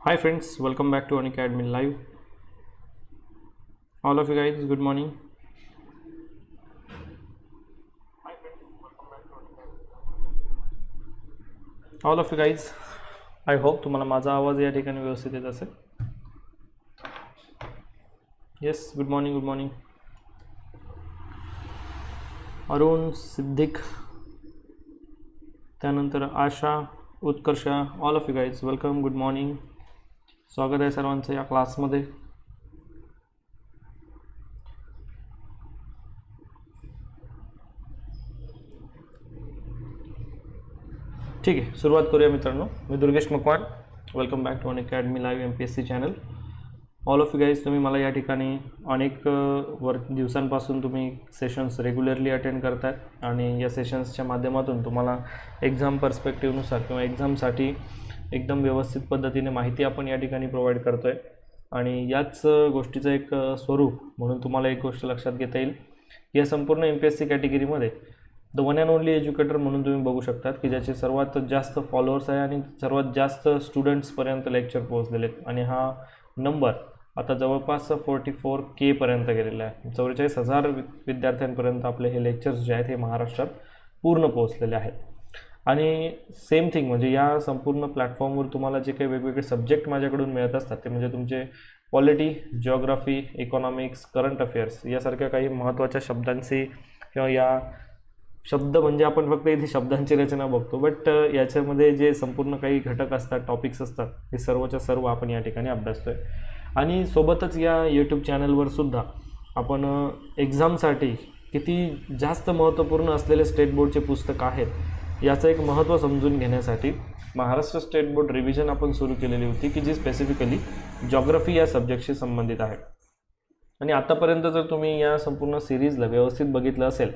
Hi friends, welcome back to Unacademy Live. All of you guys, good morning. All of you guys I hope तुम्हाला माझा आवाज या ठिकाणी व्यवस्थित येत असेल yes good morning good morning Arun Siddique त्यानंतर Asha Utkarsha all of you guys welcome good morning स्वागत आहे सर्वांचं या क्लासमध्ये. ठीक आहे सुरुवात करूया मित्रांनो. मी Durgesh Makwan welcome back to Unacademy live M P S C channel all of you guys तुम्ही मला या ठिकाणी अनेक वर दिवसांपासून तुम्ही सेशन्स रेग्युलरली अटेंड करतात आणि या सेशन्सच्या माध्यमातून तुम्हाला एक्झाम पर्स्पेक्टिव्हनुसार किंवा एक्झामसाठी एकदम व्यवस्थित पद्धतीने माहिती आपण या ठिकाणी प्रोव्हाइड करतो आहे आणि याच गोष्टीचं एक स्वरूप म्हणून तुम्हाला एक गोष्ट लक्षात घेता येईल. या संपूर्ण एम पी एस सी कॅटेगरीमध्ये the one and only educator म्हणून तुम्ही बघू शकतात की ज्याचे सर्वात जास्त फॉलोअर्स आहे आणि सर्वात जास्त स्टुडंट्सपर्यंत लेक्चर पोहोचलेले आहेत आणि हा नंबर आता जवळपास फोर्टी फोर केपर्यंत गेलेला आहे. चौवेचाळीस हजार वि विद्यार्थ्यांपर्यंत आपले हे लेक्चर्स जे आहेत हे महाराष्ट्रात पूर्ण पोहोचलेले आहेत. आणि सेम थिंग म्हणजे या संपूर्ण प्लॅटफॉर्मवर तुम्हाला जे काही वेगवेगळे सब्जेक्ट माझ्याकडून मिळत असतात ते म्हणजे तुमचे polity geography economics current affairs यासारख्या काही महत्त्वाच्या शब्दांची किंवा या शब्द म्हणजे आपण फक्त इथे शब्दांची रचना बघतो. बट याच्यामध्ये जे संपूर्ण काही घटक असतात टॉपिक्स असतात हे सर्वच्या सर्व आपण या ठिकाणी अभ्यासतोय. आणि सोबतच या यूट्यूब चॅनलवर सुद्धा आपण एक्झामसाठी किती जास्त महत्त्वपूर्ण असलेले स्टेट बोर्डचे पुस्तक आहेत याचं एक महत्त्व समजून घेण्यासाठी महाराष्ट्र स्टेट बोर्ड रिव्हिजन आपण सुरू केलेली होती की जी स्पेसिफिकली जॉग्रफी या सब्जेक्टशी संबंधित आहे. आणि आत्तापर्यंत जर तुम्ही या संपूर्ण सिरीजला व्यवस्थित बघितलं असेल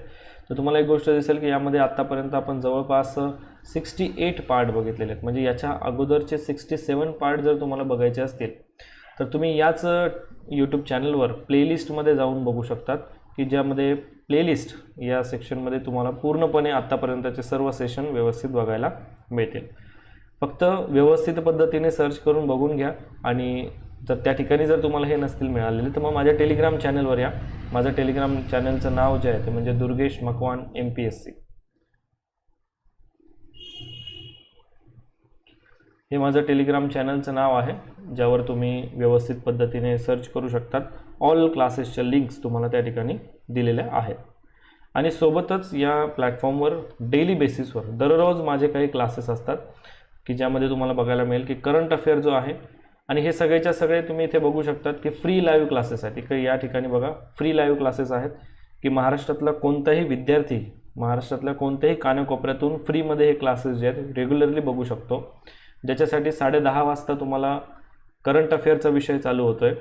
तर तुम्हाला एक गोष्ट दिसेल की यामध्ये आत्तापर्यंत आपण जवळपास सिक्स्टी एट पार्ट बघितलेले आहेत. म्हणजे याच्या अगोदरचे सिक्स्टी सेवन पार्ट जर तुम्हाला बघायचे असतील तर तुम्ही याच यूट्यूब चॅनलवर प्लेलिस्टमध्ये जाऊन बघू शकतात. की ज्यामध्ये प्लेलिस्ट या सेक्शनमध्ये तुम्हाला पूर्णपणे आत्तापर्यंतचे सर्व सेशन व्यवस्थित बघायला मिळतील. फक्त व्यवस्थित पद्धतीने सर्च करून बघून घ्या आणि जर त्या ठिकाणी जर तुम्हाला हे नसतील मिळालेले तर मग माझ्या टेलिग्राम चॅनलवर या. माझं टेलिग्राम चॅनलचं नाव जे आहे ते म्हणजे Durgesh Makwan M P S C हे माझं टेलिग्राम चॅनलचं नाव आहे ज्यावर तुम्ही व्यवस्थित पद्धतीने सर्च करू शकतात. ऑल क्लासेसच्या लिंक्स तुम्हाला त्या ठिकाणी दिलेल्या आहेत. आणि सोबतच या प्लॅटफॉर्मवर डेली बेसिसवर दररोज माझे काही क्लासेस असतात की ज्यामध्ये तुम्हाला बघायला मिळेल की करंट अफेअर जो आहे आणि हे सगळेच्या सगळे तुम्ही इथे बघू शकतात की फ्री लाईव्ह क्लासेस आहेत. इकडे या ठिकाणी बघा फ्री लाईव्ह क्लासेस आहेत की महाराष्ट्रातला कोणताही विद्यार्थी महाराष्ट्रातल्या कोणत्याही कानाकोपऱ्यातून फ्रीमध्ये हे क्लासेस जे आहेत रेग्युलरली बघू शकतो. ज्याच्यासाठी साडे दहा वाजता तुम्हाला करंट अफेअरचा विषय चालू होतो आहे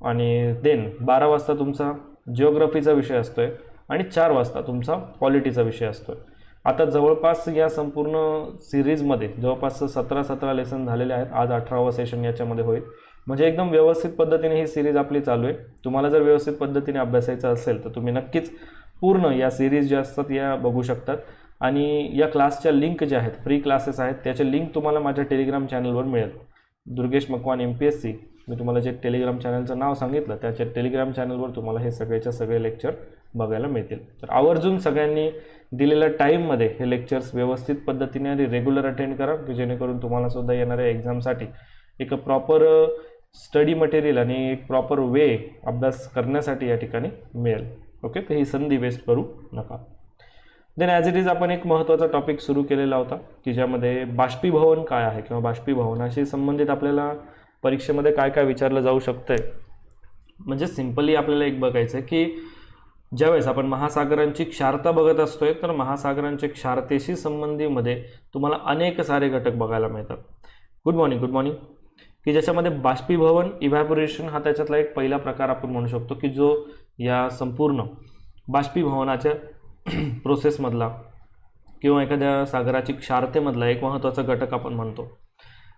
आणि देन बारा वाजता तुमचा जिओग्राफीचा विषय असतो आहे आणि चार वाजता तुमचा पॉलिटीचा विषय असतो आहे आता जवळपास या संपूर्ण सिरीजमध्ये जवळपास सतरा सतरा लेसन झालेले आहेत. आज अठरावं सेशन याच्यामध्ये होईल. म्हणजे एकदम व्यवस्थित पद्धतीने ही सिरीज आपली चालू आहे. तुम्हाला जर व्यवस्थित पद्धतीने अभ्यासायचं असेल तर तुम्ही नक्कीच पूर्ण या सिरीज ज्या असतात या बघू शकतात. आणि या क्लासच्या लिंक ज्या आहेत फ्री क्लासेस आहेत त्याचे लिंक तुम्हाला माझ्या टेलिग्राम चॅनलवर मिळेल. Durgesh Makwan M P S C मी तुम्हाला जे टेलिग्राम चॅनलचं नाव सांगितलं त्याच्या टेलिग्राम चॅनलवर तुम्हाला हे सगळेच्या सगळे लेक्चर बघायला मिळतील. तर आवर्जून सगळ्यांनी दिलेल्या टाईममध्ये हे लेक्चर्स व्यवस्थित पद्धतीने आणि रेग्युलर अटेंड करा की जेणेकरून तुम्हाला सुद्धा येणाऱ्या एक्झामसाठी एक प्रॉपर स्टडी मटेरियल आणि एक प्रॉपर वे अभ्यास करण्यासाठी या ठिकाणी मिळेल. ओके तर ही संधी वेस्ट करू नका. देन ॲज इट इज आपण एक महत्त्वाचा टॉपिक सुरू केलेला होता की ज्यामध्ये बाष्पीभवन काय आहे किंवा बाष्पीभवनाशी संबंधित आपल्याला परीक्षेमध्ये काय काय विचारलं जाऊ शकतं आहे म्हणजे सिम्पली आपल्याला एक बघायचं आहे की ज्यावेळेस आपण महासागरांची क्षारता बघत असतोय तर महासागरांच्या क्षारतेशी संबंधीमध्ये तुम्हाला अनेक सारे घटक बघायला मिळतात. गुड मॉर्निंग गुड मॉर्निंग की ज्याच्यामध्ये बाष्पीभवन इव्हॅपोरेशन हा त्याच्यातला एक पहिला प्रकार आपण म्हणू शकतो की जो या संपूर्ण बाष्पीभवनाच्या प्रोसेसमधला किंवा एखाद्या सागराची क्षारतेमधला एक महत्त्वाचा घटक आपण म्हणतो.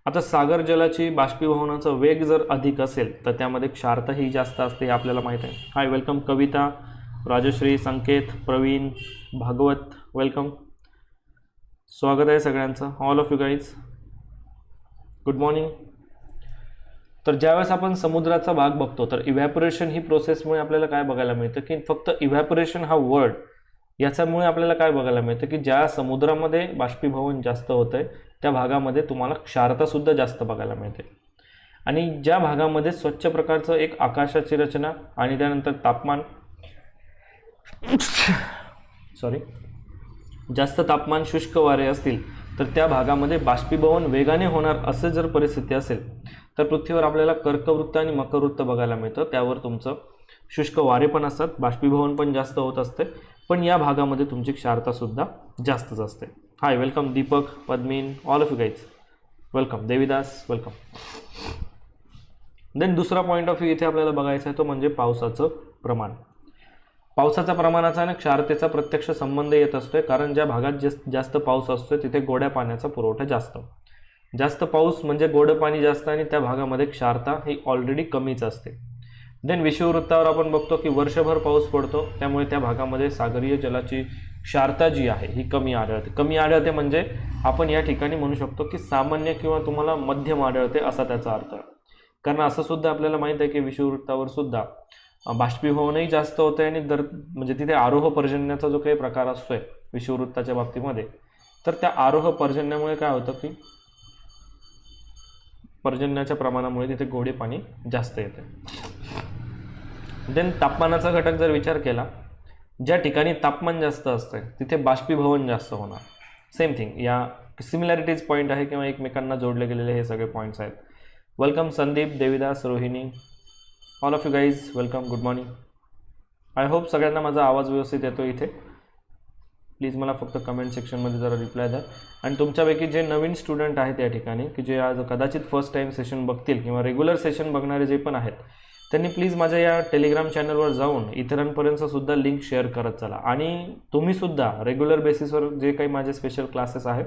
आता सागर जलाची बाष्पीभवनाचा वेग जर अधिक असेल तर त्यामध्ये क्षारता ही जास्त असते हे आपल्याला माहीत आहे. Hi welcome Kavita Rajashree Sanket Praveen Bhagwat welcome स्वागत आहे सगळ्यांचं all of you guys good morning तर ज्यावेळेस आपण समुद्राचा भाग बघतो तर इव्हॅपोरेशन ही प्रोसेसमुळे आपल्याला काय बघायला मिळतं की फक्त इव्हॅपोरेशन हा वर्ड याच्यामुळे आपल्याला काय बघायला मिळतं की ज्या समुद्रामध्ये बाष्पीभवन जास्त होतं आहे त्या भागामध्ये तुम्हाला क्षारतासुद्धा जास्त बघायला मिळते. आणि ज्या भागामध्ये स्वच्छ प्रकारचं एक आकाशाची रचना आणि त्यानंतर तापमान सॉरी जास्त तापमान शुष्क वारे असतील तर त्या भागामध्ये बाष्पीभवन वेगाने होणार असे जर परिस्थिती असेल तर पृथ्वीवर आपल्याला कर्कवृत्त आणि मकरवृत्त बघायला मिळतं. त्यावर तुमचं शुष्क वारे पण असतात बाष्पीभवन पण जास्त होत असते पण या भागामध्ये तुमची क्षारतासुद्धा जास्तच असते. Hi welcome Deepak Padmin all of you guys welcome Devidas welcome then दुसरा पॉईंट ऑफ व्ह्यू इथे आपल्याला बघायचा आहे तो म्हणजे पावसाचं प्रमाण. पावसाच्या प्रमाणाचा आणि क्षारतेचा प्रत्यक्ष संबंध येत असतोय कारण ज्या भागात जास्त जास्त पाऊस असतोय तिथे गोड्या पाण्याचा पुरवठा जास्त. जास्त पाऊस म्हणजे गोडं पाणी जास्त आणि त्या भागामध्ये क्षारता ही ऑलरेडी कमीच असते. देन विषुववृत्तावर आपण बघतो की वर्षभर पाऊस पडतो त्यामुळे त्या भागामध्ये सागरीय जलाची क्षारता जी आहे ही कमी आढळते. कमी आढळते म्हणजे आपण या ठिकाणी म्हणू शकतो की सामान्य किंवा तुम्हाला मध्यम आढळते असा त्याचा अर्थ. आहे कारण असं सुद्धा आपल्याला माहीत आहे की विषुववृत्तावर सुद्धा बाष्पीभवनही जास्त होते आणि दर म्हणजे तिथे आरोह पर्जन्याचा जो काही प्रकार असतोय विषुववृत्ताच्या बाबतीमध्ये तर त्या आरोह पर्जन्यामुळे काय होतं की पर्जन्याच्या प्रमाणामुळे तिथे गोडे पाणी जास्त येते. देन तापमानाचा घटक जर विचार केला ज्या ठिकाणी तापमान जास्त असतं तिथे बाष्पीभवन जास्त होणार. सेम थिंग या सिमिलॅरिटीज पॉईंट आहे किंवा एकमेकांना जोडले गेलेले हे सगळे पॉईंट्स आहेत. Welcome Sandeep Devidas Rohini all of you guys welcome good morning I hope सगळ्यांना माझा आवाज व्यवस्थित येतो इथे. प्लीज मला फक्त कमेंट सेक्शनमध्ये जरा रिप्लाय द्या. आणि तुमच्यापैकी जे नवीन स्टुडंट आहेत या ठिकाणी की जे आज कदाचित फर्स्ट टाईम सेशन बघतील किंवा रेग्युलर सेशन बघणारे जे पण आहेत त्यांनी प्लीज माझ्या या टेलिग्राम चॅनलवर जाऊन इतरांपर्यंत सुद्धा लिंक शेअर करत चला. आणि तुम्हीसुद्धा रेग्युलर बेसिसवर जे काही माझे स्पेशल क्लासेस आहेत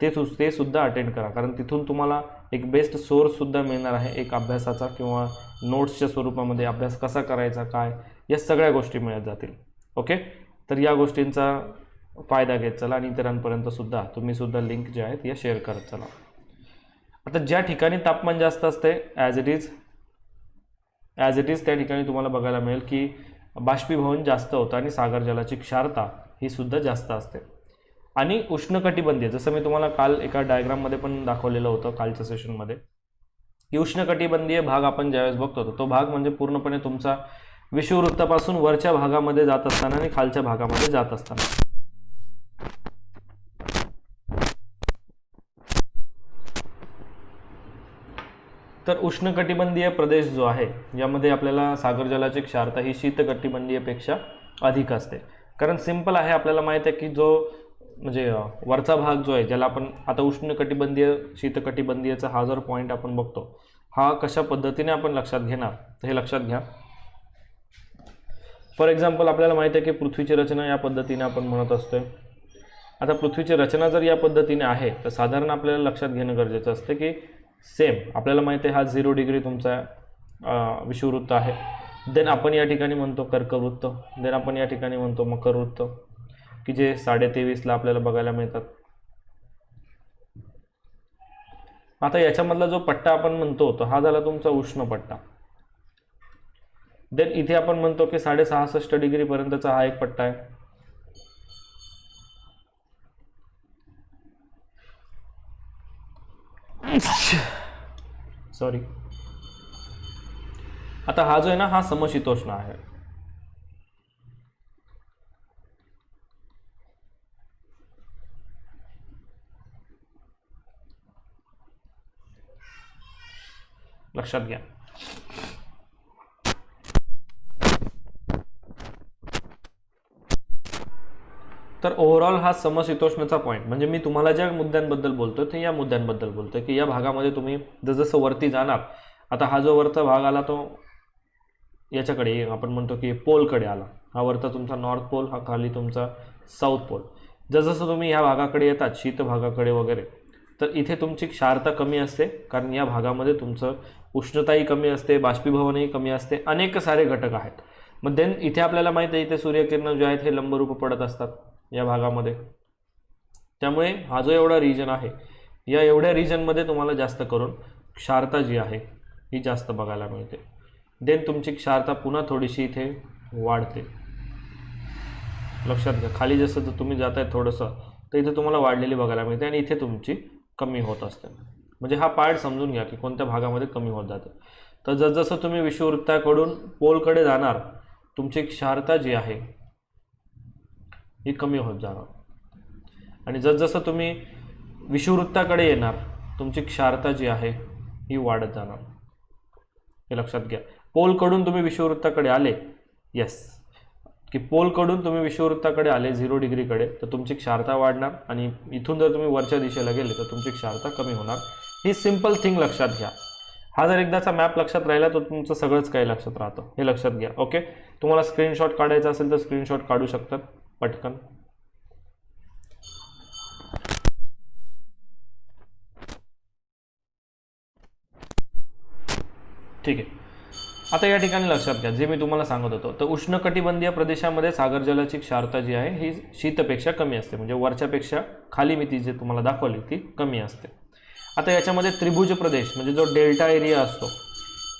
ते सु ते सुद्धा अटेंड करा. कारण तिथून तुम्हाला एक बेस्ट सोर्ससुद्धा मिळणार आहे एक अभ्यासाचा किंवा नोट्सच्या स्वरूपामध्ये अभ्यास कसा करायचा काय या सगळ्या गोष्टी मिळत जातील. ओके तर या गोष्टींचा फायदा घेत चला आणि इतरांपर्यंत सुद्धा तुम्ही सुद्धा लिंक जे आहेत या शेअर करत चला. आता ज्या ठिकाणी तापमान जास्त असते as it is as it is त्या ठिकाणी तुम्हाला बघायला मिळेल की बाष्पीभवन जास्त होतं आणि सागर जलाची क्षारता ही सुद्धा जास्त असते. आणि उष्णकटिबंधीय जसं मी तुम्हाला काल एका डायग्राममध्ये पण दाखवलेलं होतं कालच्या सेशनमध्ये की उष्णकटिबंधीय भाग आपण ज्यावेळेस बघतो तो भाग म्हणजे पूर्णपणे तुमचा विषुववृत्तापासून वरच्या भागामध्ये जात असताना आणि खालच्या भागामध्ये जात असताना. तर उष्णकटिबंधीय प्रदेश जो आहे यामध्ये आपल्याला सागर जलाची क्षारता ही शीतकटिबंधीयपेक्षा अधिक असते. कारण सिंपल आहे आपल्याला माहीत आहे की जो म्हणजे वरचा भाग जो आहे ज्याला आपण आता उष्णकटिबंधीय शीतकटिबंधीयचा हा जर पॉईंट आपण बघतो हा कशा पद्धतीने आपण लक्षात घेणार? हे लक्षात घ्या. फॉर एक्झाम्पल आपल्याला माहीत आहे की पृथ्वीची रचना या पद्धतीने आपण म्हणत असतोय. आता पृथ्वीची रचना जर या पद्धतीने आहे तर साधारण आपल्याला लक्षात घेणं गरजेचं असतं की सेम. आपल्याला माहिती आहे हा झिरो डिग्री तुमचा विषुववृत्त आहे. देन आपण या ठिकाणी म्हणतो कर्कवृत्त. देन आपण या ठिकाणी म्हणतो मकरवृत्त. की जे साडे तेवीसला आपल्याला बघायला मिळतात. आता याच्यामधला जो पट्टा आपण म्हणतो तो हा झाला तुमचा उष्ण पट्टा. देन इथे आपण म्हणतो की साडे सहासष्ट डिग्रीपर्यंतचा हा एक पट्टा आहे. सॉरी आता हा जो आहे ना हा समशीतोष्ण आहे. लक्षात घ्या. तर ओव्हरऑल हा समशीतोष्णचा पॉईंट म्हणजे मी तुम्हाला ज्या मुद्द्यांबद्दल बोलतो ते या मुद्द्यांबद्दल बोलतोय की या भागामध्ये तुम्ही जसजसं वरती जाणार आता हा जो वरचा भाग आला तो याच्याकडे आपण म्हणतो की पोलकडे आला. हा वरचा तुमचा नॉर्थ पोल हा खाली तुमचा साऊथ पोल जसजसं तुम्ही ह्या भागाकडे येतात शीत भागाकडे वगैरे तर इथे तुमची क्षारता कमी असते कारण या भागामध्ये तुमचं उष्णताही कमी असते बाष्पीभवनही कमी असते अनेक सारे घटक आहेत. मग देन इथे आपल्याला माहीत आहे इथे सूर्यकिरण जे आहेत हे लंबरूप पडत असतात. या भागामध्ये. त्यामुळे हा जो एवढा रिजन आहे या एवढ्या रिजनमध्ये तुम्हाला जास्त करून क्षारता जी आहे ही जास्त बघायला मिळते. देन तुमची क्षारता पुन्हा थोडीशी इथे वाढते. लक्षात घ्या खाली जसं जर तुम्ही जात आहे थोडंसं तर इथे तुम्हाला वाढलेली बघायला मिळते आणि इथे तुमची कमी होत असते. म्हणजे हा पार्ट समजून घ्या की कोणत्या भागामध्ये कमी होत जाते. तर जसजसं तुम्ही विषुववृत्ताकडून पोलकडे जाणार तुमची क्षारता जी आहे ही कमी होत जाणार. आणि जसजसं तुम्ही विषुववृत्ताकडे येणार तुमची क्षारता जी आहे ही वाढत जाणार. हे लक्षात घ्या. पोलकडून तुम्ही विषुववृत्ताकडे आले येस की पोलकडून तुम्ही विषुववृत्ताकडे आले झिरो डिग्रीकडे तर तुमची क्षारता वाढणार आणि इथून जर तुम्ही वरच्या दिशेला गेले तर तुमची क्षारता कमी होणार. ही सिंपल थिंग लक्षात घ्या. हा जर एकदाचा मॅप लक्षात राहिला तर तुमचं सगळंच काही लक्षात राहतं. हे लक्षात घ्या. ओके तुम्हाला स्क्रीनशॉट काढायचा असेल तर स्क्रीनशॉट काढू शकतात. पटकन. ठीक आहे. आता या ठिकाणी लक्षात घ्या जे मी तुम्हाला सांगत होतो. तर उष्णकटिबंधीय प्रदेशामध्ये सागर जलाची क्षारता जी आहे ही शीतपेक्षा कमी असते. म्हणजे वरच्यापेक्षा खाली मी ती जे तुम्हाला दाखवली ती कमी असते. आता याच्यामध्ये त्रिभुज प्रदेश म्हणजे जो डेल्टा एरिया असतो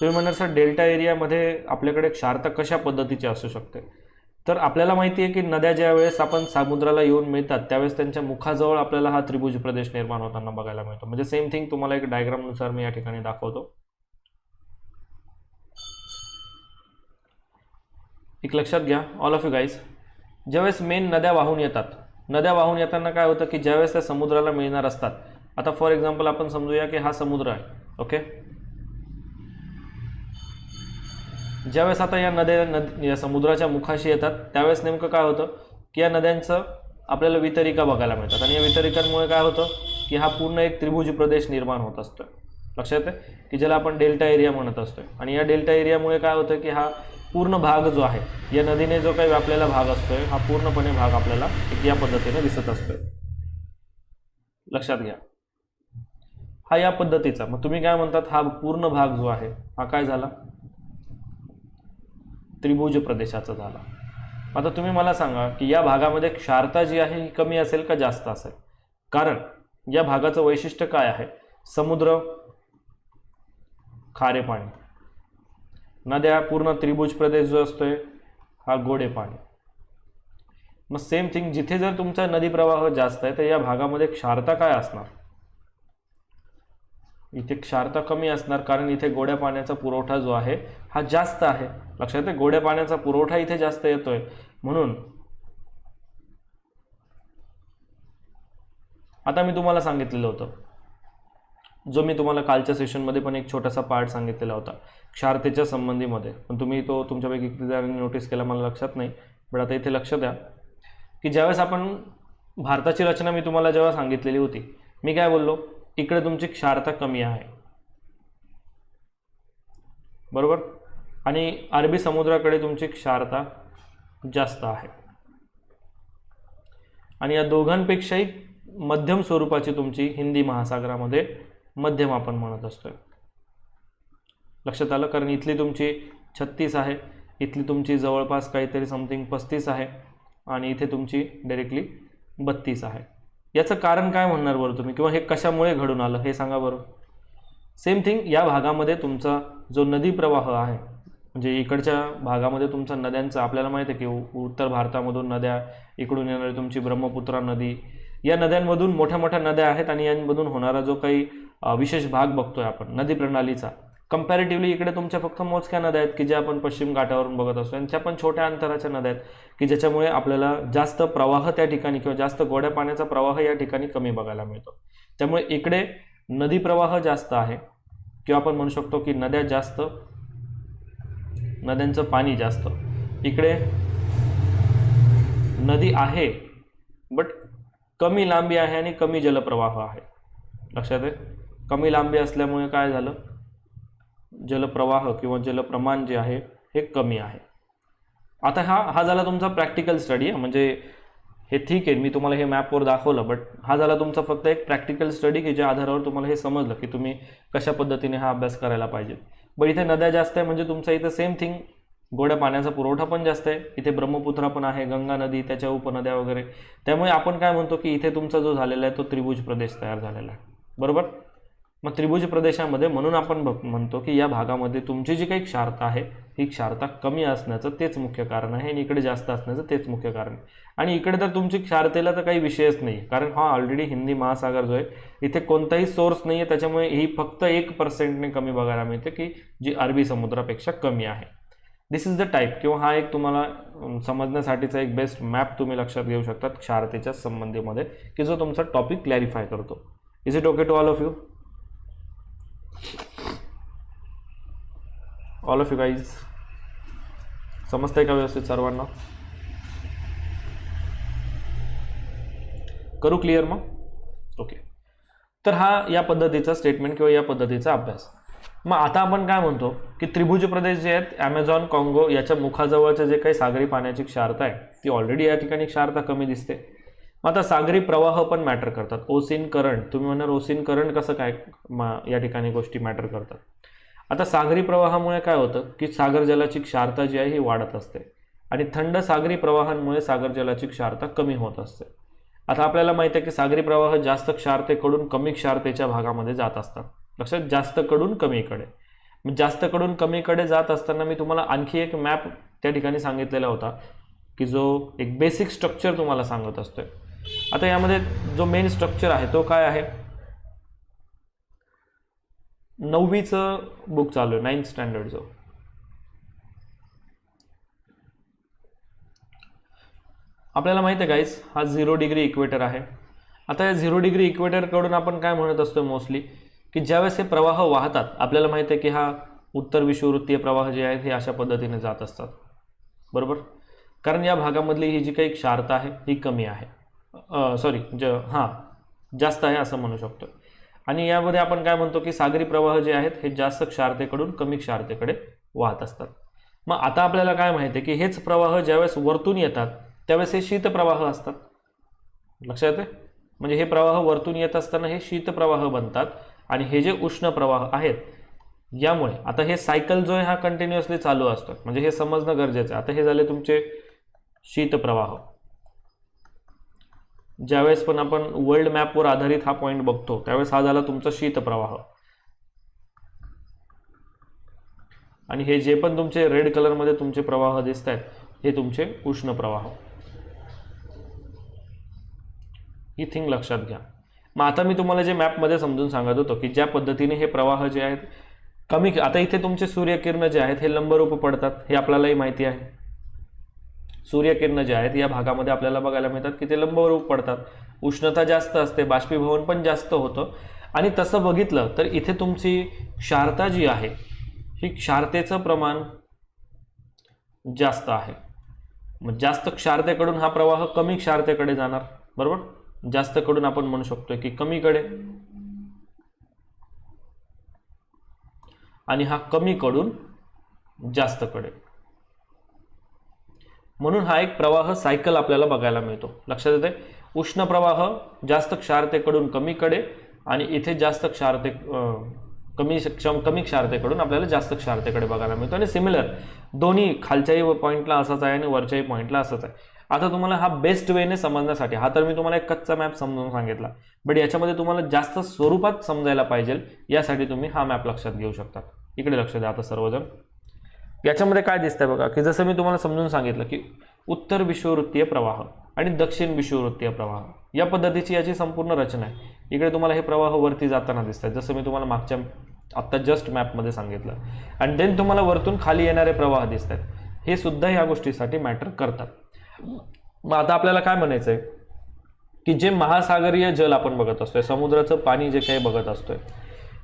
तुम्ही म्हणणार सर डेल्टा एरियामध्ये आपल्याकडे क्षारता कशा पद्धतीची असू शकते? तर आपल्याला माहिती आहे की नद्या ज्या वेळेस आपण समुद्राला येऊन मिळतात त्यावेळेस त्यांच्या मुखाजवळ आपल्याला हा त्रिभुज प्रदेश निर्माण होताना बघायला मिळतो. म्हणजे सेम थिंग तुम्हाला एक डायग्रामनुसार मी या ठिकाणी दाखवतो. एक लक्षात घ्या ऑल ऑफ यू गाईज ज्यावेळेस मेन नद्या वाहून येतात नद्या वाहून येताना काय होतं की ज्यावेळेस त्या समुद्राला मिळणार असतात. आता फॉर एक्झाम्पल आपण समजूया की हा समुद्र आहे ओके ज्यावेळेस आता या नद्या नद या समुद्राच्या मुखाशी येतात त्यावेळेस नेमकं काय होतं की या नद्यांचं आपल्याला वितरिका बघायला मिळतात. आणि या वितरिकांमुळे काय होतं की हा पूर्ण एक त्रिभुज प्रदेश निर्माण होत असतो. लक्षात आहे? की ज्याला आपण डेल्टा एरिया म्हणत असतो. आणि या डेल्टा एरियामुळे काय होतं की हा पूर्ण भाग जो आहे या नदीने जो काही व्यापलेला भाग असतोय हा पूर्णपणे भाग आपल्याला एक या पद्धतीने दिसत असतोय. लक्षात घ्या. हा या पद्धतीचा. मग तुम्ही काय म्हणतात? हा पूर्ण भाग जो आहे हा काय झाला? त्रिभुज प्रदेशाचा झाला. आता तुम्ही मला सांगा की या भागामध्ये क्षारता जी आहे ही कमी असेल का जास्त असेल? कारण या भागाचं वैशिष्ट्य काय आहे? समुद्र खारे पाणी. नद्या पूर्ण त्रिभुज प्रदेश जो असतोय हा गोडे पाणी. मग सेम थिंग जिथे जर तुमचा नदी प्रवाह जास्त आहे तर या भागामध्ये क्षारता काय असणार? इथे क्षारता कमी असणार कारण इथे गोड्या पाण्याचा पुरवठा जो आहे हा जास्त आहे. लक्षात येते गोड्या पाण्याचा पुरवठा इथे जास्त येतोय. म्हणून आता मी तुम्हाला सांगितलेलं होतं. जो मी तुम्हाला कालच्या सेशनमध्ये पण एक छोटासा पार्ट सांगितलेला होता क्षारतेच्या संबंधीमध्ये. पण तुम्ही तो तुमच्यापैकी किती जणांनी नोटीस केला मला लक्षात नाही पण आता इथे लक्ष द्या की ज्यावेळेस आपण भारताची रचना मी तुम्हाला जेव्हा सांगितलेली होती मी काय बोललो? इकडे तुमची क्षारता कमी आहे. बरोबर? आणि अरबी समुद्राकडे तुमची क्षारता जास्त आहे. आणि या दोघांपेक्षाही मध्यम स्वरूपाची तुमची हिंदी महासागरामध्ये मध्यम आपण म्हणत असतोय. लक्षात आलं? कारण इथली तुमची छत्तीस आहे इथली तुमची जवळपास काहीतरी समथिंग पस्तीस आहे आणि इथे तुमची डायरेक्टली बत्तीस आहे. याचं कारण काय म्हणणार बरं तुम्ही? किंवा हे कशामुळे घडून आलं? हे सांगा बरं. सेम थिंग या भागामध्ये तुमचा जो नदी प्रवाह आहे म्हणजे इकडच्या भागामध्ये तुमचा नद्यांचा आपल्याला माहिती आहे की उ- उत्तर भारतामधून नद्या इकडून येणारी तुमची ब्रह्मपुत्रा नदी या नद्यांमधून मोठ्या मोठ्या नद्या आहेत आणि यांमधून होणारा जो काही विशेष भाग बघतोय आपण नदी प्रणालीचा. कम्पॅरेटिव्हली इकडे तुमच्या फक्त मोजक्या नद्या आहेत की ज्या आपण पश्चिम घाटावरून बघत असतो आणि त्या पण छोट्या अंतराच्या नद्या आहेत की ज्याच्यामुळे आपल्याला जास्त प्रवाह त्या ठिकाणी किंवा जास्त गोड्या पाण्याचा प्रवाह या ठिकाणी कमी बघायला मिळतो. त्यामुळे इकडे नदी प्रवाह जास्त आहे किंवा आपण म्हणू शकतो की नद्या जास्त नद्यांचं पाणी जास्त. इकडे नदी आहे बट कमी लांबी आहे आणि कमी जलप्रवाह आहे. लक्षात आहे? कमी लांबी असल्यामुळे काय झालं? जलप्रवाह किंवा जलप्रमाण जे आहे हे कमी आहे. आता हा हा झाला तुमचा प्रॅक्टिकल स्टडी म्हणजे हे ठीक आहे मी तुम्हाला हे मॅपवर दाखवलं बट हा झाला तुमचा फक्त एक प्रॅक्टिकल स्टडी की ज्या आधारावर तुम्हाला हे समजलं की तुम्ही कशा पद्धतीने हा अभ्यास करायला पाहिजे. बट इथे नद्या जास्त आहे म्हणजे तुमचा इथं सेम थिंग गोड्या पाण्याचा पुरवठा पण जास्त आहे. इथे ब्रह्मपुत्रा पण आहे गंगा नदी त्याच्या उपनद्या वगैरे. त्यामुळे आपण काय म्हणतो की इथे तुमचा जो झालेला आहे तो त्रिभुज प्रदेश तयार झालेला आहे. बरोबर? मग त्रिभुज प्रदेशामध्ये म्हणून आपण म्हणतो की या भागामध्ये तुमची जी काही क्षारता आहे ही क्षारता कमी असण्याचं तेच मुख्य कारण आहे आणि इकडे जास्त असण्याचं तेच मुख्य कारण आहे. आणि इकडे तर तुमची क्षारतेला तर काही विषयच नाही कारण हा ऑलरेडी हिंदी महासागर जो आहे इथे कोणताही सोर्स नाही आहे त्याच्यामुळे ही फक्त एक पर्सेंटने कमी बघायला मिळते की जी अरबी समुद्रापेक्षा कमी आहे. दिस इज द टाईप किंवा हा एक तुम्हाला समजण्यासाठीचा एक बेस्ट मॅप तुम्ही लक्षात घेऊ शकतात क्षारतेच्या संबंधीमध्ये की जो तुमचा टॉपिक क्लॅरिफाय करतो. Is it okay to all of you all of you guys समजतंय का व्यवस्थित सर्वांना? करू क्लिअर मग? ओके तर हा या पद्धतीचा स्टेटमेंट किंवा या पद्धतीचा अभ्यास. मग आता आपण काय म्हणतो? की त्रिभुज प्रदेश जे आहेत ॲमेझॉन काँगो याच्या मुखाजवळच्या जे काही सागरी पाण्याची क्षारता आहे ती ऑलरेडी या ठिकाणी क्षारता कमी दिसते. मग आता सागरी प्रवाह पण मॅटर करतात. Ocean current. तुम्ही म्हणणार ओसिन करंट कसं काय या ठिकाणी गोष्टी मॅटर करतात? आता सागरी प्रवाहामुळे काय होतं की सागर जलाची क्षारता जी आहे ही वाढत असते. आणि थंड सागरी प्रवाहांमुळे सागर जलाची क्षारता कमी होत असते. आता आपल्याला माहिती आहे की सागरी प्रवाह जास्त क्षारतेकडून कमी क्षारतेच्या भागामध्ये जात असतात. लक्षात जास्त कडून कमीकडे जास्तकडून जास्त कडून कमीकडे जात असताना मी तुम्हाला आणखी एक मॅप त्या ठिकाणी सांगितलेला होता की जो एक बेसिक स्ट्रक्चर तुम्हाला सांगत असतोय. आता यामध्ये जो मेन स्ट्रक्चर आहे तो काय आहे? नववीचं बुक चालू आहे नाईन्थ स्टँडर्डचं आपल्याला माहिती आहे काहीच हा झिरो डिग्री इक्वेटर आहे. आता या झिरो डिग्री इक्वेटरकडून आपण काय म्हणत असतो मोस्टली की ज्यावेळेस हे प्रवाह वाहतात आपल्याला माहिती आहे की हा उत्तर विषुववृत्तीय प्रवाह जे आहेत हे अशा पद्धतीने जात असतात. बरोबर? कारण या भागामधली ही जी काही क्षारता आहे ही कमी आहे. सॉरी ज हां जास्त आहे असं म्हणू शकतो. आणि यामध्ये आपण काय म्हणतो की सागरी प्रवाह जे आहेत हे जास्त क्षारतेकडून कमी क्षारतेकडे वाहत असतात. मग आता आपल्याला काय माहिती आहे की हेच प्रवाह ज्यावेळेस वरतून येतात त्यावेळेस हे शीत प्रवाह असतात. लक्षात येते म्हणजे हे प्रवाह वरतून येत असताना हे शीत प्रवाह बनतात आणि हे जे उष्ण प्रवाह आहेत यामुळे आता हे सायकल जो आहे हा कंटिन्युअसली चालू असतो म्हणजे हे समजणं गरजेचं आहे. आता हे झाले तुमचे शीत प्रवाह. ज्यावेळेस पण आपण वर्ल्ड मॅपवर आधारित हा पॉईंट बघतो त्यावेळेस हा झाला तुमचा शीत प्रवाह आणि हे जे पण तुमचे रेड कलरमध्ये तुमचे प्रवाह दिसत आहेत हे तुमचे उष्ण प्रवाह ही थिंग लक्षात घ्या. मग आता मी तुम्हाला जे मॅपमध्ये समजून सांगत होतो की ज्या पद्धतीने हे प्रवाह जे आहेत कमी आता इथे तुमचे सूर्यकिरण जे आहेत हे लंबरूप पडतात हे आपल्यालाही माहिती आहे. सूर्यकिरणं जे आहेत या भागामध्ये आपल्याला बघायला मिळतात की ते लंबरूप पडतात. उष्णता जास्त असते बाष्पीभवन पण जास्त होतं. आणि तसं बघितलं तर इथे तुमची क्षारता जी आहे ही क्षारतेचं प्रमाण जास्त आहे. मग जास्त क्षारतेकडून हा प्रवाह कमी क्षारतेकडे जाणार बरोबर? जास्त कडून आपण म्हणू शकतो की कमीकडे. आणि हा कमीकडून जास्तकडे. म्हणून हा एक प्रवाह सायकल आपल्याला बघायला मिळतो. लक्षात येते उष्ण प्रवाह जास्त क्षारतेकडून कमीकडे आणि इथे जास्त क्षारते कमी क्षम कमी क्षारतेकडून आपल्याला जास्त क्षारतेकडे बघायला मिळतो. आणि सिमिलर दोन्ही खालच्याही पॉईंटला असाच आहे आणि वरच्याही पॉईंटला असंच आहे. आता तुम्हाला हा बेस्ट वेने समजण्यासाठी हा तर मी तुम्हाला एक कच्चा मॅप समजून सांगितला. बट याच्यामध्ये तुम्हाला जास्त स्वरूपात समजायला पाहिजे यासाठी तुम्ही हा मॅप लक्षात घेऊ शकता. इकडे लक्ष द्या आता सर्वजण. याच्यामध्ये काय दिसतंय बघा की जसं मी तुम्हाला समजून सांगितलं की उत्तर विषुववृत्तीय प्रवाह आणि दक्षिण विषुववृत्तीय प्रवाह या पद्धतीची याची संपूर्ण रचना आहे. इकडे तुम्हाला हे प्रवाह वरती जाताना दिसतात जसं मी तुम्हाला मागच्या आत्ता जस्ट मॅपमध्ये सांगितलं. आणि देन तुम्हाला वरतून खाली येणारे प्रवाह दिसत आहेत हे सुद्धा ह्या गोष्टीसाठी मॅटर करतात. मग आता आपल्याला काय म्हणायचं आहे की जे महासागरीय जल आपण बघत असतोय समुद्राचं पाणी जे काही बघत असतोय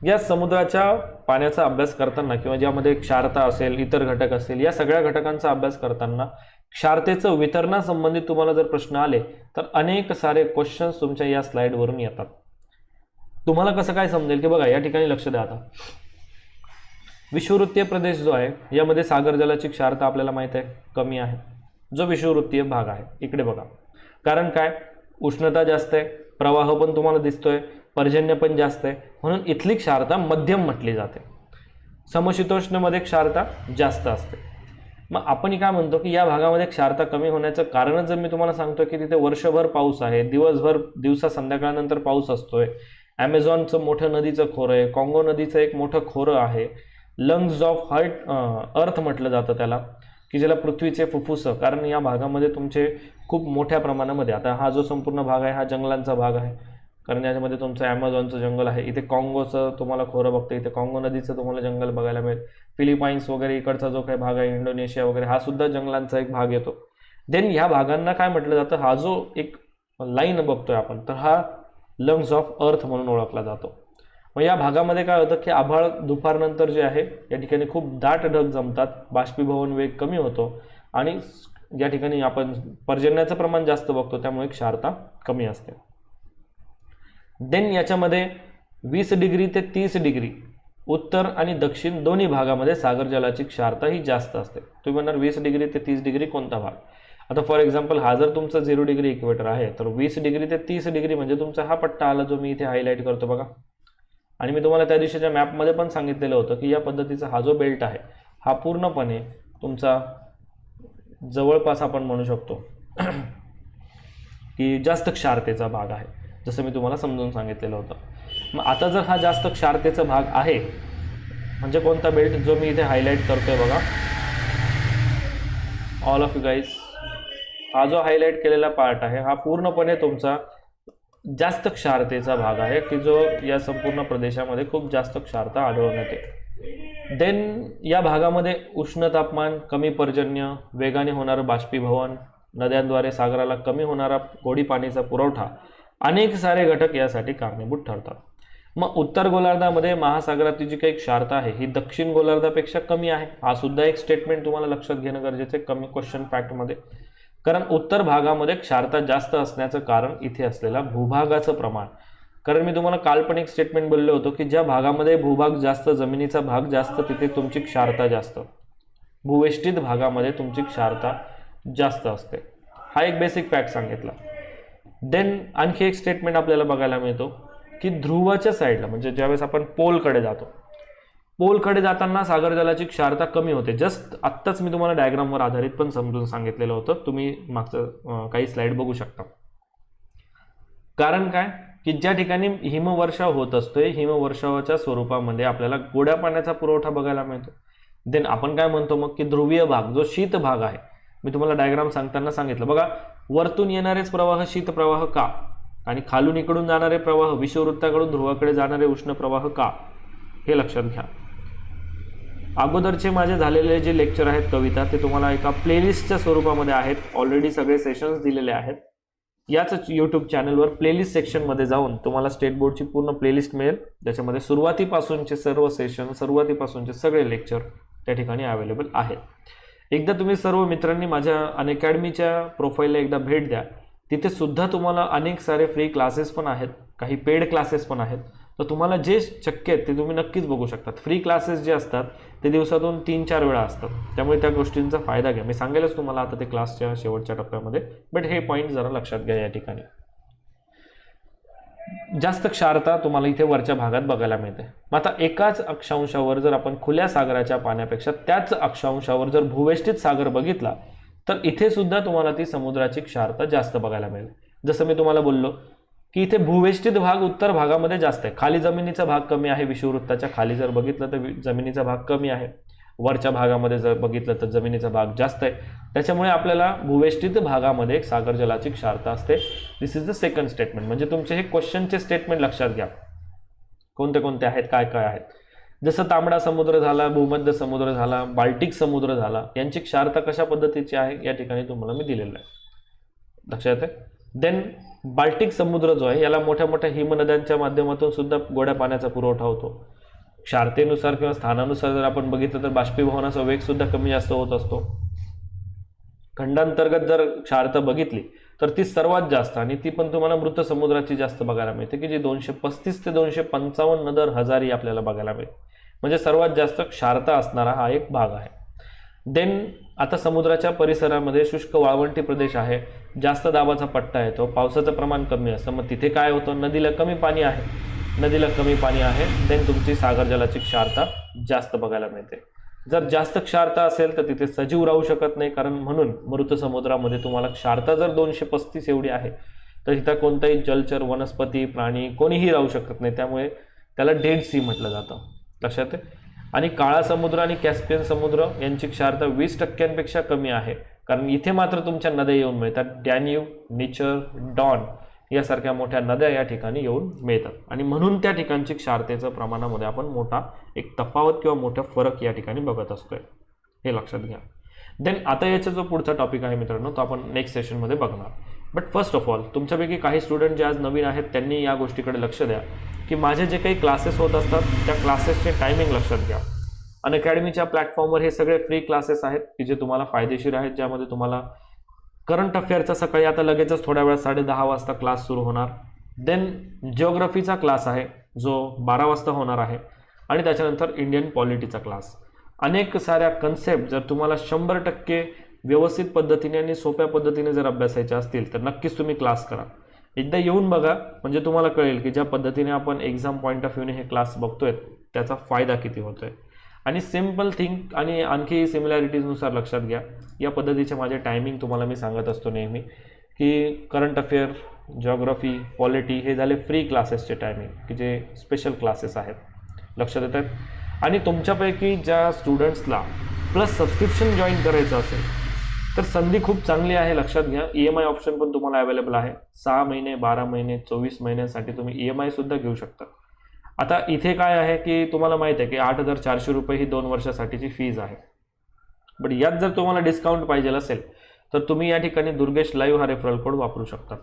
या समुद्राच्या पाण्याचा अभ्यास करताना किंवा ज्यामध्ये क्षारता असेल इतर घटक असेल या सगळ्या घटकांचा अभ्यास करताना क्षारतेचं वितरणासंबंधी तुम्हाला जर प्रश्न आले तर अनेक सारे क्वेश्चन्स तुमच्या या स्लाईडवरून येतात. तुम्हाला कसं काय समजेल की बघा या ठिकाणी लक्ष द्या आता. विषुववृत्तीय प्रदेश जो आहे यामध्ये सागर जलाची क्षारता आपल्याला माहीत आहे कमी आहे. जो विषुववृत्तीय भाग आहे इकडे बघा. कारण काय? उष्णता जास्त आहे प्रवाह पण तुम्हाला दिसतोय पर्जन्य पण जास्त आहे. म्हणून इथली क्षारता मध्यम म्हटली जाते. समशीतोष्णमध्ये क्षारता जास्त असते. मग आपण काय म्हणतो की या भागामध्ये क्षारता कमी होण्याचं कारणच जर मी तुम्हाला सांगतो की तिथे वर्षभर पाऊस आहे दिवसभर दिवसा संध्याकाळनंतर पाऊस असतोय ॲमेझॉनचं मोठं नदीचं खोरं आहे काँगो नदीचं एक मोठं खोरं आहे लंग्स ऑफ हर्ट अर्थ म्हटलं जातं त्याला की ज्याला पृथ्वीचे फुफ्फुसं. कारण या भागामध्ये तुमचे खूप मोठ्या प्रमाणामध्ये आता हा जो संपूर्ण भाग आहे हा जंगलांचा भाग आहे कारण याच्यामध्ये तुमचं ॲमेझॉनचं जंगल आहे. इथे काँगोचं तुम्हाला खोरं बघतं इथे काँगो नदीचं तुम्हाला जंगल बघायला मिळेल. फिलिपाईन्स वगैरे इकडचा जो काही भाग आहे इंडोनेशिया वगैरे हा सुद्धा जंगलांचा एक भाग येतो. देन ह्या भागांना काय म्हटलं जातं? हा जो एक लाईन बघतोय आपण तर हा लंग्स ऑफ अर्थ म्हणून ओळखला जातो. मग या भागामध्ये काय होतं की आभाळ दुपारनंतर जे आहे या ठिकाणी खूप दाट ढग जमतात बाष्पीभवन वेग कमी होतो आणि या ठिकाणी आपण पर्जन्याचं प्रमाण जास्त बघतो त्यामुळे क्षारता कमी असते. देन याच्यामध्ये वीस डिग्री ते तीस डिग्री उत्तर आणि दक्षिण दोन्ही भागामध्ये सागर जलाची क्षारता ही जास्त असते. तुम्ही म्हणणार वीस डिग्री ते तीस डिग्री कोणता भाग? आता फॉर एक्झाम्पल हा जर तुमचा झिरो डिग्री इक्वेटर आहे तर वीस डिग्री ते तीस डिग्री म्हणजे तुमचा हा पट्टा आला जो मी इथे हायलाईट करतो बघा. आणि मी तुम्हाला त्या दिवशीच्या मॅपमध्ये पण सांगितलेलं होतं की या पद्धतीचा हा जो बेल्ट आहे हा पूर्णपणे तुमचा जवळपास आपण म्हणू शकतो की जास्त क्षारतेचा भाग आहे. जसं मी तुम्हाला समजून सांगितलेलं होतं. मग आता जर हा जास्त क्षारतेचा भाग आहे म्हणजे कोणता बेल्ट जो मी इथे हायलाईट करतोय बघा. ऑल ऑफ यू गाईज हा जो हायलाईट केलेला पार्ट आहे हा पूर्णपणे तुमचा जास्त क्षारतेचा भाग आहे की जो या संपूर्ण प्रदेशामध्ये खूप जास्त क्षारता आढळून येते. देन या भागामध्ये उष्ण तापमान कमी पर्जन्य वेगाने होणारं बाष्पीभवन नद्यांद्वारे सागराला कमी होणारा गोडी पाणीचा पुरवठा अनेक सारे घटक यासाठी कारणीभूत ठरतात. मग उत्तर गोलार्धामध्ये महासागराची जी काही क्षारता आहे ही दक्षिण गोलार्धापेक्षा कमी आहे. हा सुद्धा एक स्टेटमेंट तुम्हाला लक्षात घेणं गरजेचं आहे कमी क्वेश्चन फॅक्टमध्ये कारण उत्तर भागामध्ये क्षारता जास्त असण्याचं कारण इथे असलेला भूभागाचं प्रमाण. कारण मी तुम्हाला काल्पनिक स्टेटमेंट बोललो होतो की ज्या भागामध्ये भूभाग जास्त जमिनीचा भाग जास्त तिथे तुमची क्षारता जास्त. भूवेष्टित भागामध्ये तुमची क्षारता जास्त असते. हा एक बेसिक फॅक्ट सांगितला. देन आणखी एक स्टेटमेंट आपल्याला बघायला मिळतो की ध्रुवाच्या साईडला म्हणजे ज्यावेळेस आपण पोलकडे जातो. पोलकडे जाताना सागर जलाची क्षारता कमी होते. जस्ट आत्ताच मी तुम्हाला डायग्रामवर आधारित पण समजून सांगितलेलं होतं. तुम्ही मागचं काही स्लाईड बघू शकता. कारण काय? की ज्या ठिकाणी हिमवर्षाव होत असतोय हिमवर्षावाच्या स्वरूपामध्ये आपल्याला गोड्या पाण्याचा पुरवठा बघायला मिळतो. देन आपण काय म्हणतो मग की ध्रुवीय भाग जो शीत भाग आहे मी तुम्हाला डायग्राम सांगताना सांगितलं. बघा वरतून येणारेच प्रवाह शीत प्रवाह का? आणि खालून इकडून जाणारे प्रवाह विषुववृत्ताकडून ध्रुवाकडे जाणारे उष्ण प्रवाह का? हे लक्षात घ्या. अगोदरचे माझे झालेले जे लेक्चर आहेत कविता ते तुम्हाला एका प्लेलिस्टच्या स्वरूपामध्ये आहेत. ऑलरेडी सगळे सेशन्स दिलेले आहेत. याच यूट्यूब चॅनलवर प्लेलिस्ट सेक्शनमध्ये जाऊन तुम्हाला स्टेट बोर्डची पूर्ण प्लेलिस्ट मिळेल. ज्याच्यामध्ये सुरुवातीपासूनचे सर्व सेशन सुरुवातीपासूनचे सगळे लेक्चर त्या ठिकाणी अवेलेबल आहेत. एकदा तुम्ही सर्व मित्रांनी माझ्या अनअकॅडमीच्या प्रोफाईलला एकदा भेट द्या. तिथे सुद्धा तुम्हाला अनेक सारे फ्री क्लासेस पण आहेत काही पेड क्लासेस पण आहेत. तर तुम्हाला जे शक्य आहेत ते तुम्ही नक्कीच बघू शकतात. फ्री क्लासेस जे असतात ते दिवसातून तीन चार वेळा असतात. त्यामुळे त्या गोष्टींचा फायदा घ्या. मी सांगेलच तुम्हाला आता ते क्लासच्या शेवटच्या टप्प्यामध्ये बट हे पॉईंट जरा लक्षात घ्या या ठिकाणी. जास्त क्षारता तुम्हाला इथे वरच्या भागात बघायला मिळते. मग आता एकाच अक्षांशावर जर आपण खुल्या सागराच्या पाण्यापेक्षा त्याच अक्षांशावर जर भूवेष्टित सागर बघितला तर इथे सुद्धा तुम्हाला ती समुद्राची क्षारता जास्त बघायला मिळेल. जसं मी तुम्हाला बोललो की इथे भूवेष्टित भाग उत्तर भागामध्ये जास्त आहे. खाली जमिनीचा भाग कमी आहे विषुववृत्ताच्या खाली जर बघितलं तर जमिनीचा भाग कमी आहे. वरच्या भागामध्ये जर बघितलं तर जमिनीचा भाग जास्त आहे. त्याच्यामुळे आपल्याला भूवेष्टित भागामध्ये सागर जलाची क्षारता असते. This is the second statement म्हणजे तुमचे हे क्वेश्चनचे स्टेटमेंट लक्षात घ्या. कोणते कोणते आहेत? काय काय आहेत? जसं तांबडा समुद्र झाला भूमध्य समुद्र झाला बाल्टिक समुद्र झाला यांची क्षारता कशा पद्धतीची आहे? या ठिकाणी तुम्हाला मी दिलेलं आहे. लक्षात आहे? देन बाल्टिक समुद्र जो आहे याला मोठ्या मोठ्या हिमनद्यांच्या माध्यमातून सुद्धा गोड्या पाण्याचा पुरवठा होतो. क्षारतेनुसार किंवा स्थानानुसार जर आपण बघितलं तर बाष्पीभवनाचा वेगसुद्धा कमी जास्त होत असतो. खंडांतर्गत जर क्षारता बघितली तर ती सर्वात जास्त आणि ती पण तुम्हाला मृत समुद्राची जास्त बघायला मिळते की जी दोनशे पस्तीस ते दोनशे पंचावन्न दर हजारी आपल्याला बघायला मिळते. म्हणजे सर्वात जास्त क्षारता असणारा हा एक भाग आहे. देन आता समुद्राच्या परिसरामध्ये शुष्क वाळवंटी प्रदेश आहे जास्त दाबाचा पट्टा येतो पावसाचं प्रमाण कमी असतं मग तिथे काय होतं? नदीला कमी पाणी आहे. नदीला कमी पाणी आहे. देन तुमची सागर जलाची क्षारता जास्त बघायला मिळते. जर जास्त क्षारता असेल तर तिथे सजीव राहू शकत नाही. कारण म्हणून मृत समुद्रामध्ये तुम्हाला क्षारता जर दोनशे पस्तीस एवढी आहे तर तिथं कोणताही जलचर वनस्पती प्राणी कोणीही राहू शकत नाही. त्यामुळे त्याला डेड सी म्हटलं जातं. लक्षात आहे? आणि काळा समुद्र आणि कॅस्पियन समुद्र यांची क्षारता वीस टक्क्यांपेक्षा कमी आहे. कारण इथे मात्र तुमच्या नद्या येऊन मिळतात. डॅन्यू नेचर डॉन यासारख्या मोठ्या नद्या या ठिकाणी येऊन मिळतात. आणि म्हणून त्या ठिकाणची क्षारतेचं प्रमाणामध्ये आपण मोठा एक तफावत किंवा मोठा फरक या ठिकाणी बघत असतोय. हे लक्षात घ्या. देन आता याचा जो पुढचा टॉपिक आहे मित्रांनो तो आपण नेक्स्ट सेशनमध्ये बघणार. बट फर्स्ट ऑफ ऑल तुमच्यापैकी काही स्टुडंट जे आज नवीन आहेत त्यांनी या गोष्टीकडे लक्ष द्या. की माझे जे काही क्लासेस होत असतात त्या क्लासेसचे टायमिंग लक्षात घ्या. अन अकॅडमीच्या प्लॅटफॉर्मवर हे सगळे फ्री क्लासेस आहेत की जे तुम्हाला फायदेशीर आहेत ज्यामध्ये तुम्हाला करंट अफेअरचा सकाळी आता लगेचच थोड्या वेळात साडे दहा वाजता क्लास सुरू होणार. देन जिओग्राफीचा क्लास आहे जो बारा वाजता होणार आहे. आणि त्याच्यानंतर इंडियन पॉलिटीचा क्लास अनेक साऱ्या कन्सेप्ट जर तुम्हाला शंभर टक्के व्यवस्थित पद्धतीने आणि सोप्या पद्धतीने जर अभ्यासायच्या असतील तर नक्कीच तुम्ही क्लास करा. एकदा येऊन बघा म्हणजे तुम्हाला कळेल की ज्या पद्धतीने आपण एक्झाम पॉईंट ऑफ व्ह्यूने हे क्लास बघतोय त्याचा फायदा किती होतोय. आणि सिंपल थिंक आणि आणखी सिमिलॅरिटीजनुसार लक्षात घ्या. या पद्धतीचे माझे टायमिंग तुम्हाला मी सांगत असतो नेहमी की करंट अफेअर जॉग्रफी पॉलिटी हे झाले फ्री क्लासेसचे टायमिंग की जे स्पेशल क्लासेस आहेत. लक्षात येत आहेत आणि तुमच्यापैकी ज्या स्टुडंट्सला प्लस सबस्क्रिप्शन जॉईन करायचं असेल तर संधी खूप चांगली आहे लक्षात घ्या. ई एम आय ऑप्शन पण तुम्हाला अवेलेबल आहे. सहा महिने बारा महिने चोवीस महिन्यांसाठी तुम्ही ई एम आयसुद्धा घेऊ शकता. आता इथे काय आहे की तुम्हाला माहीत आहे की आठ हजार चारशे रुपये ही दोन वर्षासाठीची फीज आहे. बट यात जर तुम्हाला डिस्काउंट पाहिजे असेल तर तुम्ही या ठिकाणी दुर्गेश लाईव्ह हा रेफरल कोड वापरू शकता.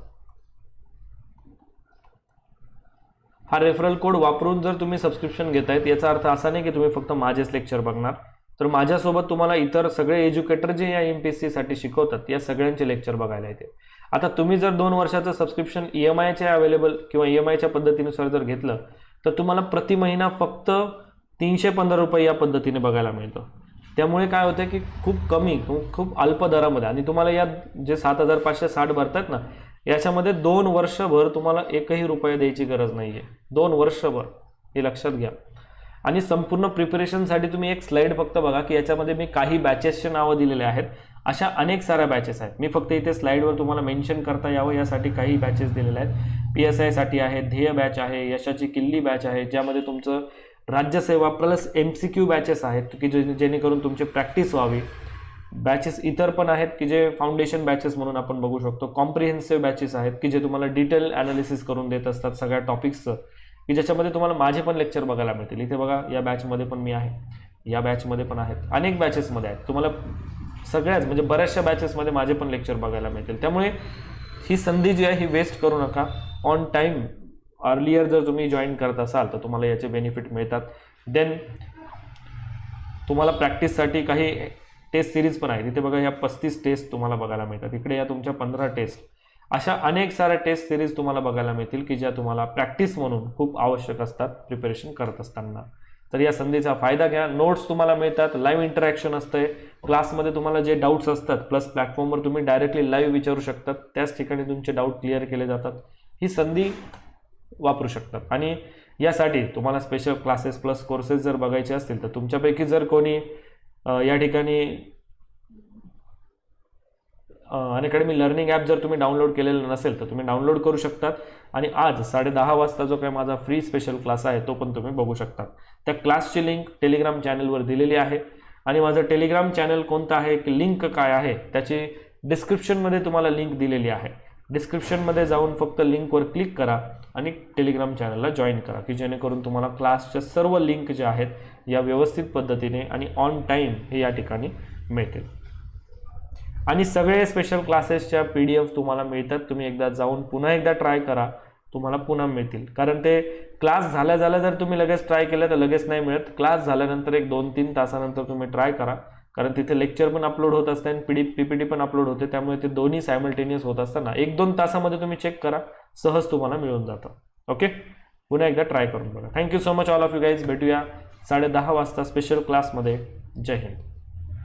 हा रेफरल कोड वापरून जर तुम्ही सबस्क्रिप्शन घेतायत याचा अर्थ असा नाही की तुम्ही फक्त माझेच लेक्चर बघणार. तर माझ्यासोबत तुम्हाला इतर सगळे एज्युकेटर जे या एम पी एस सीसाठी शिकवतात या सगळ्यांचे लेक्चर बघायला येते. आता तुम्ही जर दोन वर्षाचं सबस्क्रिप्शन ई एम आयच्या अवेलेबल किंवा ई एम आयच्या पद्धतीनुसार जर घेतलं तर तुम्हाला प्रति महिना फक्त तीनशे पंधरा रुपये या पद्धतीने बघायला मिळतं. त्यामुळे काय होतं की खूप कमी खूप अल्प दरामध्ये. आणि तुम्हाला या जे सात हजार पाचशे साठ भरतात ना याच्यामध्ये दोन वर्षभर तुम्हाला एकही रुपये द्यायची गरज नाही आहे दोन वर्षभर. हे लक्षात घ्या. आणि संपूर्ण प्रिपरेशनसाठी तुम्ही एक स्लाईड फक्त बघा की याच्यामध्ये मी काही बॅचेसचे नावं दिलेले आहेत. अशा अनेक साऱ्या बॅचेस आहेत. मी फक्त इथे स्लाईडवर तुम्हाला मेन्शन करता यावं यासाठी काही बॅचेस दिलेले आहेत. पी एस आयसाठी आहे ध्येय बॅच आहे यशाची किल्ली बॅच आहे ज्यामध्ये तुमचं राज्यसेवा plus M C Q batches आहेत की जे जेणेकरून तुमची प्रॅक्टिस व्हावी. बॅचेस इतर पण आहेत की जे फाउंडेशन बॅचेस म्हणून आपण बघू शकतो. कॉम्प्रिहेन्सिव्ह बॅचेस आहेत की जे तुम्हाला डिटेल ॲनालिसिस करून देत असतात सगळ्या टॉपिक्सचं की ज्याच्यामध्ये तुम्हाला माझे पण लेक्चर बघायला मिळतील. इथे बघा या बॅचमध्ये पण मी आहे. या बॅचमध्ये पण आहेत. अनेक बॅचेसमध्ये आहेत. तुम्हाला सगळ्याच म्हणजे बऱ्याचशा बॅचेसमध्ये माझे पण लेक्चर बघायला मिळतील. त्यामुळे ही संधी जी आहे ही वेस्ट करू नका. ऑन टाईम अर्लियर जर तुम्ही जॉईन करत असाल तर तुम्हाला याचे बेनिफिट मिळतात. देन तुम्हाला प्रॅक्टिससाठी काही टेस्ट सिरीज पण आहेत. तिथे बघा या पस्तीस टेस्ट तुम्हाला बघायला मिळतात. इकडे या तुमच्या पंधरा टेस्ट अशा अनेक साऱ्या टेस्ट सिरीज तुम्हाला बघायला मिळतील की ज्या तुम्हाला प्रॅक्टिस म्हणून खूप आवश्यक असतात प्रिपरेशन करत असताना. तर या संधीचा फायदा घ्या. नोट्स तुम्हाला मिळतात लाईव्ह इंटरॅक्शन असतंय. क्लासमध्ये तुम्हाला जे डाऊट्स असतात प्लस प्लॅटफॉर्मवर तुम्ही डायरेक्टली लाईव्ह विचारू शकतात. त्याच ठिकाणी तुमचे डाऊट क्लिअर केले जातात. ही संधी वापरू शकतात. आणि यासाठी तुम्हाला स्पेशल क्लासेस प्लस कोर्सेस जर बघायचे असतील तर तुमच्यापैकी जर कोणी या ठिकाणी अनअकॅडमी लर्निंग ॲप जर तुम्ही डाउनलोड केलेलं नसेल तर तुम्ही डाउनलोड करू शकतात. आणि आज साडे दहा वाजता जो काही माझा फ्री स्पेशल क्लास आहे तो पण तुम्ही बघू शकता. त्या क्लासची लिंक टेलिग्राम चॅनलवर दिलेली आहे. आणि माझं टेलिग्राम चॅनल कोणतं आहे की लिंक काय आहे त्याची डिस्क्रिप्शनमध्ये तुम्हाला लिंक दिलेली आहे. डिस्क्रिप्शनमध्ये जाऊन फक्त लिंकवर क्लिक करा आणि टेलिग्राम चॅनलला जॉईन करा की जेणेकरून तुम्हाला क्लासच्या सर्व लिंक जे आहेत या व्यवस्थित पद्धतीने आणि ऑन टाईम हे या ठिकाणी मिळतील. आणि सगळे स्पेशल क्लासेसच्या पी डी एफ तुम्हाला मिळतात. तुम्ही एकदा जाऊन पुन्हा एकदा ट्राय करा तुम्हाला पुन्हा मिळतील. कारण ते क्लास झाल्या झाल्या जर तुम्ही लगेच ट्राय केलं तर लगेच नाही मिळत. क्लास झाल्यानंतर एक दोन तीन तासानंतर तुम्ही ट्राय करा. कारण तिथे लेक्चर पण अपलोड होत असते आणि पीडी पी पी टी पण अपलोड होते त्यामुळे ते दोन्ही सायमल्टेनियस होत असताना एक दोन तासामध्ये तुम्ही चेक करा सहज तुम्हाला मिळून जातं. ओके पुन्हा एकदा ट्राय करून बघा. Thank you so much all of you guys भेटूया साडे दहा वाजता स्पेशल क्लासमध्ये जय हिंद.